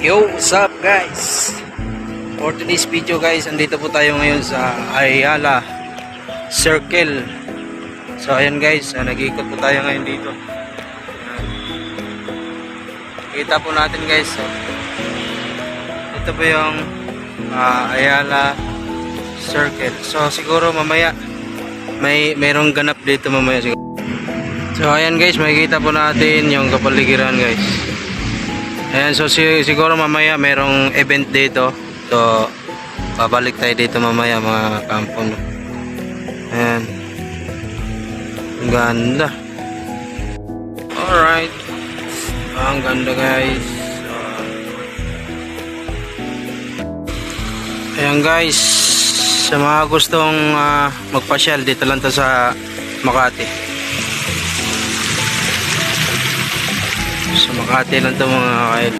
Yo, what's up guys? For today's video guys, andito po tayo ngayon sa Ayala Circle. So ayan guys, ah, nag-iikot po tayo ngayon dito. Kita po natin guys. So, ito po yung ah, Ayala Circle. So siguro mamaya may merong ganap dito mamaya siguro. So ayan guys, makikita po natin yung kapaligiran guys. Ayan, so si- siguro mamaya merong event dito. So, babalik tayo dito mamaya mga kampon. Ayan. Ang ganda. Alright. Ang ganda guys. Ayan guys. Sa mga gustong ah, magpasyal, dito lang to sa Makati. Makati lang to mga kail.